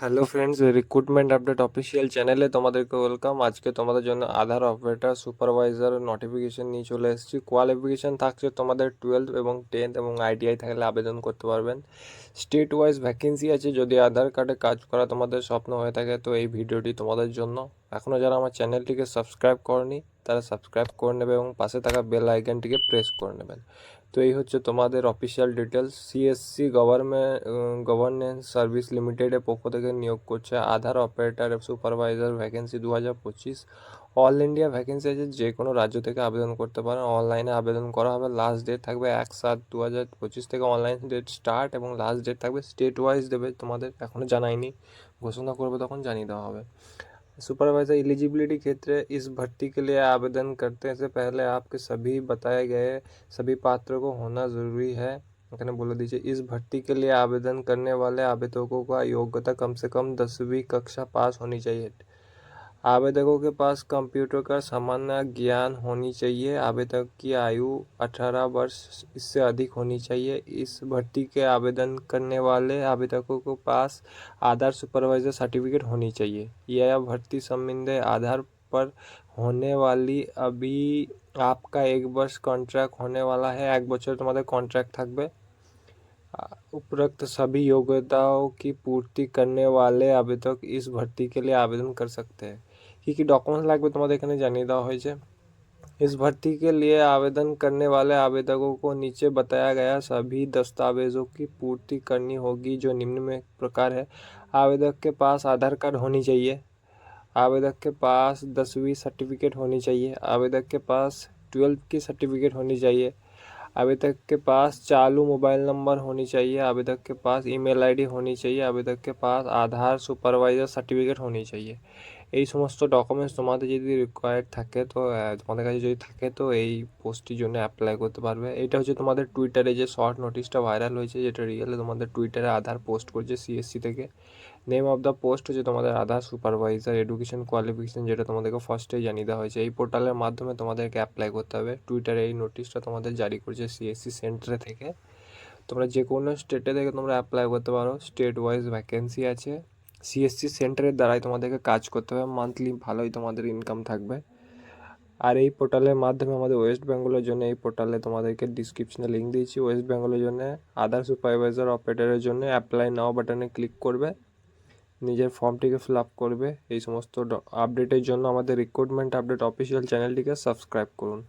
Hello friends recruitment update official চ্যানেলে তোমাদেরকে welcome আজকে তোমাদের জন্য আধার অপারেটর সুপারভাইজার নোটিফিকেশন নিয়ে চলে এসেছি। কোয়ালিফিকেশন থাকছে তোমাদের টুয়েলভ এবং টেন্থ এবং আইটিআই থাকলে আবেদন করতে পারবেন। স্টেট ওয়াইজ ভ্যাকেন্সি আছে, যদি আধার কার্ডে কাজ করা তোমাদের স্বপ্ন হয়ে থাকে, তো এই ভিডিওটি তোমাদের জন্য। এখনও যারা আমার চ্যানেলটিকে সাবস্ক্রাইব করনি তারা সাবস্ক্রাইব করে নেবে এবং পাশে থাকা বেল আইকনটিকে প্রেস করে নেবেন। তো এই হচ্ছে তোমাদের official details CSC government governance service লিমিটেডের পক্ষ থেকে নিয়োগ করছে আধার অপারেটর সুপারভাইজার ভ্যাকেন্সি দু হাজার পঁচিশ। অল ইন্ডিয়া ভ্যাকেন্সি আছে, যে কোনো রাজ্য থেকে আবেদন করতে পারেন। অনলাইনে আবেদন করা হবে। লাস্ট ডেট থাকবে এক সাত দু হাজার পঁচিশ থেকে অনলাইন ডেট স্টার্ট এবং লাস্ট ডেট থাকবে স্টেট ওয়াইজ দেবে। তোমাদের এখনও জানায়নি। ঘোষণা করবে তখন জানিয়ে দেওয়া হবে। सुपरवाइजर, एलिजिबिलिटी क्षेत्र इस भर्ती के लिए आवेदन करते से पहले आपके सभी बताए गए सभी पात्रों को होना ज़रूरी है। कहने बोला दीजिए इस भर्ती के लिए आवेदन करने वाले आवेदकों का योग्यता कम से कम दसवीं कक्षा पास होनी चाहिए। आवेदकों के पास कंप्यूटर का सामान्य ज्ञान होनी चाहिए। आवेदक की आयु 18 वर्ष इससे अधिक होनी चाहिए। इस भर्ती के आवेदन करने वाले आवेदकों के पास आधार सुपरवाइजर सर्टिफिकेट होनी चाहिए। यह भर्ती संबंधी आधार पर होने वाली अभी आपका एक वर्ष कॉन्ट्रैक्ट होने वाला है। एक बच्चों तुम्हारे कॉन्ट्रैक्ट থাকবে उपरोक्त सभी योग्यताओं की पूर्ति करने वाले आवेदक इस भर्ती के लिए आवेदन कर सकते हैं। কী কী ডকুমেন্টস লাগবে তোমাদের এখানে জানিয়ে দেওয়া হয়েছে इस भर्ती के लिए आवेदन करने वाले आवेदकों को नीचे बताया गया सभी दस्तावेजों की पूर्ति करनी होगी जो निम्न में प्रकार है आवेदक के पास आधार कार्ड होनी चाहिए आवेदक के पास दसवीं सर्टिफिकेट होनी चाहिए आवेदक के पास ट्वेल्थ की सर्टिफिकेट होनी चाहिए आवेदक के पास चालू मोबाइल नंबर होनी चाहिए आवेदक के पास ईमेल आईडी होनी चाहिए आवेदक के पास आधार सुपरवाइजर সার্টিফিকেট होनी चाहिए এই সমস্ত ডকুমেন্টস তোমাদের যদি রিকোয়ার্ড থাকে তো তোমাদের কাছে যদি থাকে তো এই পোস্টটির জন্য অ্যাপ্লাই করতে পারবে। এটা হচ্ছে তোমাদের টুইটারে যে শর্ট নোটিশটা ভাইরাল হয়েছে, যেটা রিয়েলে তোমাদের টুইটারে আধার পোস্ট করছে সিএসসি থেকে। নেম অফ দ্য পোস্ট হচ্ছে তোমাদের আধার সুপারভাইজার এডুকেশন কোয়ালিফিকেশন যেটা তোমাদেরকে ফার্স্টেই জানিয়ে দেওয়া হয়েছে। এই পোর্টালের মাধ্যমে তোমাদেরকে অ্যাপ্লাই করতে হবে। টুইটারে এই নোটিশটা তোমাদের জারি করছে সিএসসি সেন্টারে থেকে। তোমরা যে কোনো স্টেটে থেকে তোমরা অ্যাপ্লাই করতে পারো। স্টেট ওয়াইজ ভ্যাকেন্সি আছে। সিএসসি সেন্টারের দ্বারাই তোমাদেরকে কাজ করতে হবে। মান্থলি ভালোই তোমাদের ইনকাম থাকবে। আর এই পোর্টালের মাধ্যমে আমাদের ওয়েস্ট বেঙ্গলের জন্য এই পোর্টালে তোমাদেরকে ডিসক্রিপশনে লিঙ্ক দিয়েছি। ওয়েস্ট বেঙ্গলের জন্য আধার সুপারভাইজার অপারেটরের জন্য অ্যাপ্লাই নাও বাটনে ক্লিক করবে। নিজের ফর্মটিকে ফিল আপ করবে। এই সমস্ত আপডেটের জন্য আমাদের রিক্রুটমেন্ট আপডেট অফিসিয়াল চ্যানেলটিকে সাবস্ক্রাইব করুন।